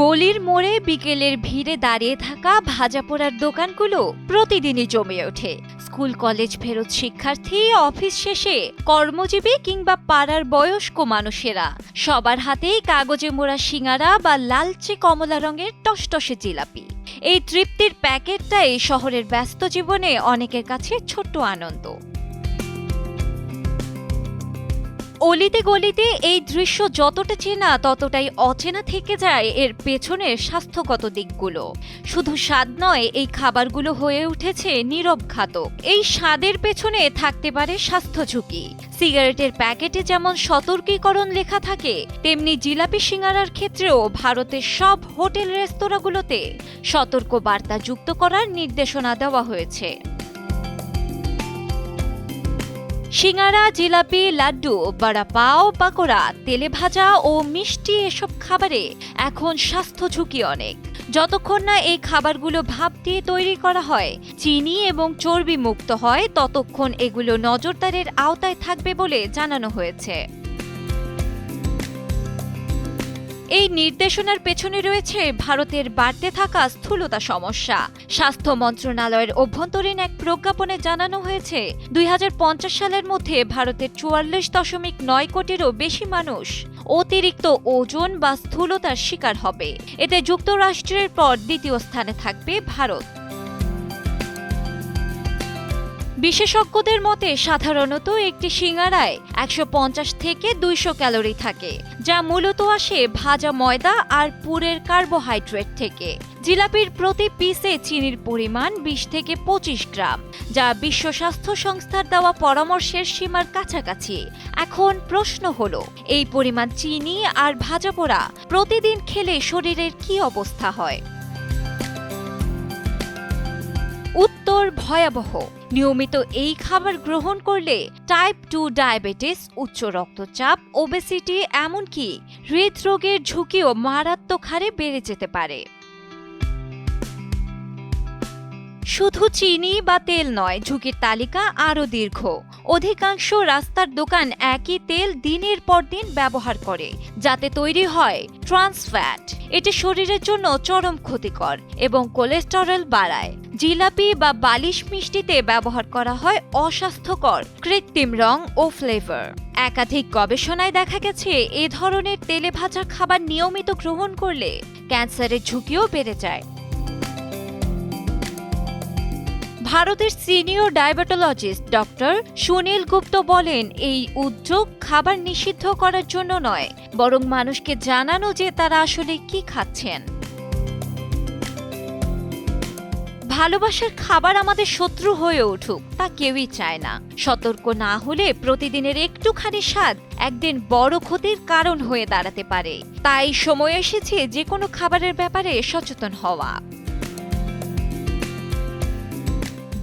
গলির মোড়ে বিকেলের ভিড়ে দাঁড়িয়ে থাকা ভাজা পোড়ার দোকানগুলো প্রতিদিনই জমে ওঠে। স্কুল, কলেজ ফেরত শিক্ষার্থী, অফিস শেষে কর্মজীবী কিংবা পাড়ার বয়স্ক মানুষেরা। সবার হাতেই কাগজে মোড়া সিঙারা বা লালচে কমলা রঙের টসটসে জিলাপি। এই তৃপ্তির প্যাকেটটাই শহরের ব্যস্ত জীবনে অনেকের কাছে ছোট্ট আনন্দ। অলিতে গলিতে এই দৃশ্য যতটা চেনা, ততটাই অচেনা থেকে যায় এর পেছনের স্বাস্থ্যগত দিকগুলো। শুধু স্বাদ নয়, এই খাবারগুলো হয়ে উঠেছে নীরব ঘাতক। এই স্বাদের পেছনে থাকতে পারে স্বাস্থ্য ঝুঁকি। সিগারেটের প্যাকেটে যেমন সতর্কীকরণ লেখা থাকে, তেমনি জিলাপি সিঙ্গারার ক্ষেত্রেও ভারতের সব হোটেল রেস্তোরাঁগুলোতে সতর্ক বার্তা যুক্ত করার নির্দেশনা দেওয়া হয়েছে। সিঙ্গারা জিলাপি, লাড্ডু বড়া পাও পাকোড়া, তেলে ভাজা ও মিষ্টি এসব খাবারে এখন স্বাস্থ্য ঝুঁকি অনেক। যতক্ষণ না এই খাবারগুলো ভাপ দিয়ে তৈরি করা হয়, চিনি এবং চর্বি মুক্ত হয়, ততক্ষণ এগুলো নজরদারের আওতায় থাকবে বলে জানানো হয়েছে। এই নির্দেশনার পেছনে রয়েছে ভারতের বাড়তে থাকা স্থূলতা সমস্যা। স্বাস্থ্য মন্ত্রণালয়ের অভ্যন্তরীণ এক প্রজ্ঞাপনে জানানো হয়েছে, দুই হাজার পঞ্চাশ সালের মধ্যে ভারতের চুয়াল্লিশ দশমিক নয় কোটিরও বেশি মানুষ অতিরিক্ত ওজন বা স্থূলতার শিকার হবে। এতে যুক্তরাষ্ট্রের পর দ্বিতীয় স্থানে থাকবে ভারত। বিশেষজ্ঞদের মতে সাধারণত একটি সিঙ্গারায় একশো পঞ্চাশ থেকে দুইশো ক্যালোরি থাকে, যা মূলত আসে ভাজা ময়দা আর পুরের কার্বোহাইড্রেট থেকে। জিলাপির প্রতি পিসে চিনির পরিমাণ বিশ থেকে পঁচিশ গ্রাম, যা বিশ্ব স্বাস্থ্য সংস্থার দেওয়া পরামর্শের সীমার কাছাকাছি। এখন প্রশ্ন হলো, এই পরিমাণ চিনি আর ভাজা পোড়া প্রতিদিন খেলে শরীরের কি অবস্থা হয়? উত্তর ভয়াবহ। নিয়মিত এই খাবার গ্রহণ করলে টাইপ টু ডায়াবেটিস উচ্চ রক্তচাপ ওবেসিটি এমনকি হৃদরোগের ঝুঁকিও মারাত্মক হারে বেড়ে যেতে পারে। শুধু চিনি বা তেল নয়, ঝুঁকির তালিকা আরও দীর্ঘ। অধিকাংশ রাস্তার দোকান একই তেল দিনের পর দিন ব্যবহার করে, যাতে তৈরি হয় ট্রান্সফ্যাট এটি শরীরের জন্য চরম ক্ষতিকর এবং কোলেস্টেরল বাড়ায়। জিলাপি বা বালিশ মিষ্টিতে ব্যবহার করা হয় অস্বাস্থ্যকর, কৃত্রিম রং ও ফ্লেভার। একাধিক গবেষণায় দেখা গেছে, এ ধরনের তেলে ভাজা খাবার নিয়মিত গ্রহণ করলে ক্যান্সারের ঝুঁকিও বেড়ে যায়। ভারতের senior diabetologist doctor Sunil Gupta বলেন, এই উদ্যোগ খাবার নিষিদ্ধ করার জন্য নয়, বরং মানুষকে জানানো যে তারা আসলে কি খাচ্ছেন। ভালোবাসার খাবার আমাদের শত্রু হয়ে উঠুক, তা কেউই চায় না। সতর্ক না হলে প্রতিদিনের একটুখানি স্বাদ একদিন বড় ক্ষতির কারণ হয়ে দাঁড়াতে পারে। তাই সময় এসেছে যে কোনো খাবারের ব্যাপারে সচেতন হওয়া।